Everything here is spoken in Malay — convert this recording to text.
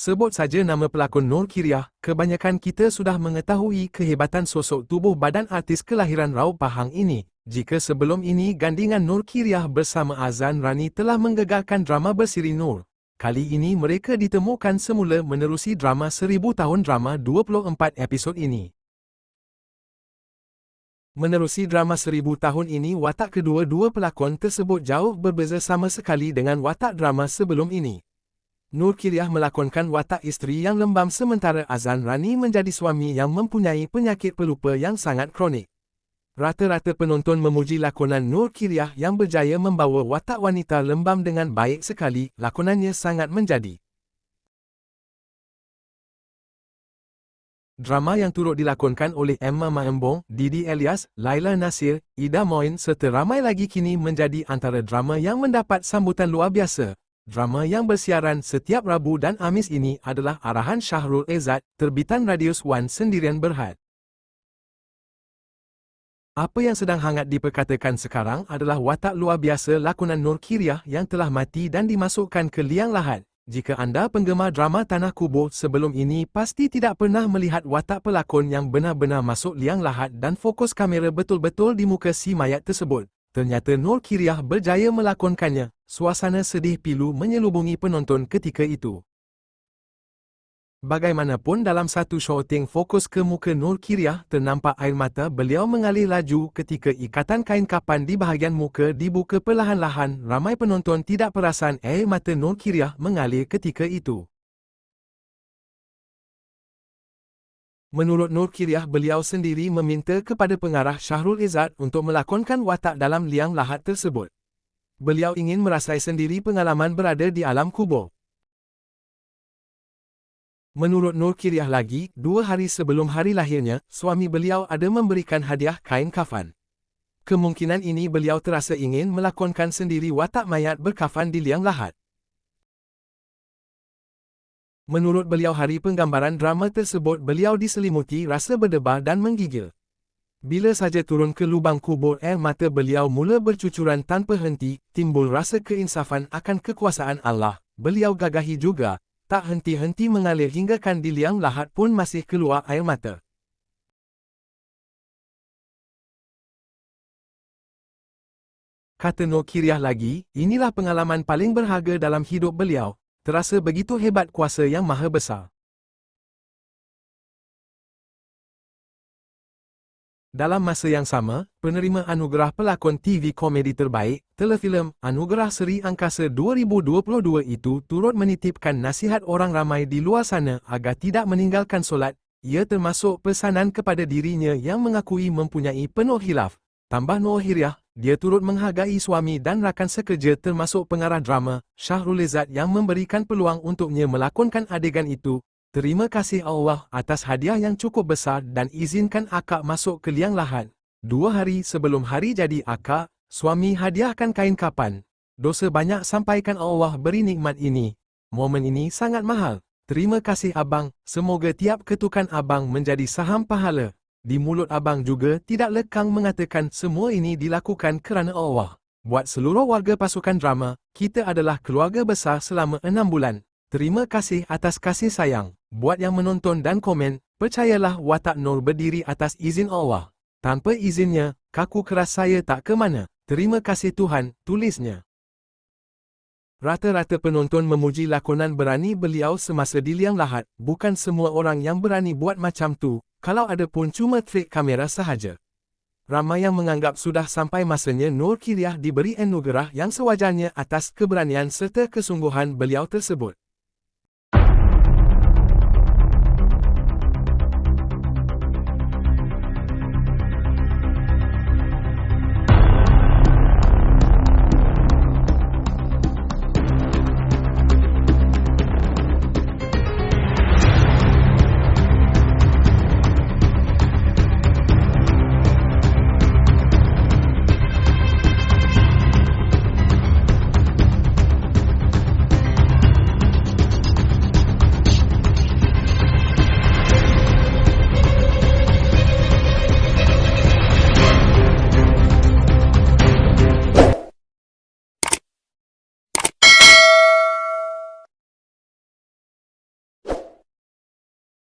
Sebut saja nama pelakon Nur Kiriah, kebanyakan kita sudah mengetahui kehebatan sosok tubuh badan artis kelahiran Raub Pahang ini. Jika sebelum ini gandingan Nur Kiriah bersama Azan Rani telah menggegarkan drama bersiri Nur. Kali ini mereka ditemukan semula menerusi drama Seribu Tahun Drama 24 episod ini. Menerusi drama Seribu Tahun ini, watak kedua-dua pelakon tersebut jauh berbeza sama sekali dengan watak drama sebelum ini. Nur Kiriah melakonkan watak isteri yang lembam sementara Azan Rani menjadi suami yang mempunyai penyakit pelupa yang sangat kronik. Rata-rata penonton memuji lakonan Nur Kiriah yang berjaya membawa watak wanita lembam dengan baik sekali, lakonannya sangat menjadi. Drama yang turut dilakonkan oleh Emma Maembong, Didi Elias, Laila Nasir, Ida Moin serta ramai lagi kini menjadi antara drama yang mendapat sambutan luar biasa. Drama yang bersiaran setiap Rabu dan Amis ini adalah arahan Syahrul Ezad, terbitan Radius One Sendirian Berhad. Apa yang sedang hangat diperkatakan sekarang adalah watak luar biasa lakonan Nur Kiriah yang telah mati dan dimasukkan ke liang lahat. Jika anda penggemar drama Tanah Kubur sebelum ini pasti tidak pernah melihat watak pelakon yang benar-benar masuk liang lahat dan fokus kamera betul-betul di muka si mayat tersebut. Ternyata Nur Kiriah berjaya melakonkannya. Suasana sedih pilu menyelubungi penonton ketika itu. Bagaimanapun dalam satu syuting fokus ke muka Nur Kiriah ternampak air mata beliau mengalir laju ketika ikatan kain kapan di bahagian muka dibuka perlahan-lahan ramai penonton tidak perasan air mata Nur Kiriah mengalir ketika itu. Menurut Nur Kiriah beliau sendiri meminta kepada pengarah Syahrul Izzat untuk melakonkan watak dalam liang lahat tersebut. Beliau ingin merasai sendiri pengalaman berada di alam kubur. Menurut Nur Kiriah lagi, dua hari sebelum hari lahirnya, suami beliau ada memberikan hadiah kain kafan. Kemungkinan ini beliau terasa ingin melakonkan sendiri watak mayat berkafan di liang lahat. Menurut beliau hari penggambaran drama tersebut beliau diselimuti rasa berdebar dan menggigil. Bila saja turun ke lubang kubur air mata beliau mula bercucuran tanpa henti, timbul rasa keinsafan akan kekuasaan Allah. Beliau gagahi juga, tak henti-henti mengalir hingga kan di liang lahat pun masih keluar air mata. Kata Nur Kiriah lagi, inilah pengalaman paling berharga dalam hidup beliau, terasa begitu hebat kuasa yang maha besar. Dalam masa yang sama, penerima anugerah pelakon TV komedi terbaik, telefilm Anugerah Seri Angkasa 2022 itu turut menitipkan nasihat orang ramai di luar sana agar tidak meninggalkan solat. Ia termasuk pesanan kepada dirinya yang mengakui mempunyai penuh hilaf. Tambah Noor Hiriah, dia turut menghargai suami dan rakan sekerja termasuk pengarah drama, Syahrul Izzat yang memberikan peluang untuknya melakonkan adegan itu. Terima kasih Allah atas hadiah yang cukup besar dan izinkan akak masuk ke liang lahat. Dua hari sebelum hari jadi akak, suami hadiahkan kain kapan. Dosa banyak sampaikan Allah beri nikmat ini. Momen ini sangat mahal. Terima kasih abang, semoga tiap ketukan abang menjadi saham pahala. Di mulut abang juga tidak lekang mengatakan semua ini dilakukan kerana Allah. Buat seluruh warga pasukan drama, kita adalah keluarga besar selama enam bulan. Terima kasih atas kasih sayang. Buat yang menonton dan komen, percayalah watak Nur berdiri atas izin Allah. Tanpa izinnya, kaku keras saya tak ke mana. Terima kasih Tuhan, tulisnya. Rata-rata penonton memuji lakonan berani beliau semasa di liang lahat. Bukan semua orang yang berani buat macam tu, kalau ada pun cuma trik kamera sahaja. Ramai yang menganggap sudah sampai masanya Nur Kiriah diberi anugerah yang sewajarnya atas keberanian serta kesungguhan beliau tersebut.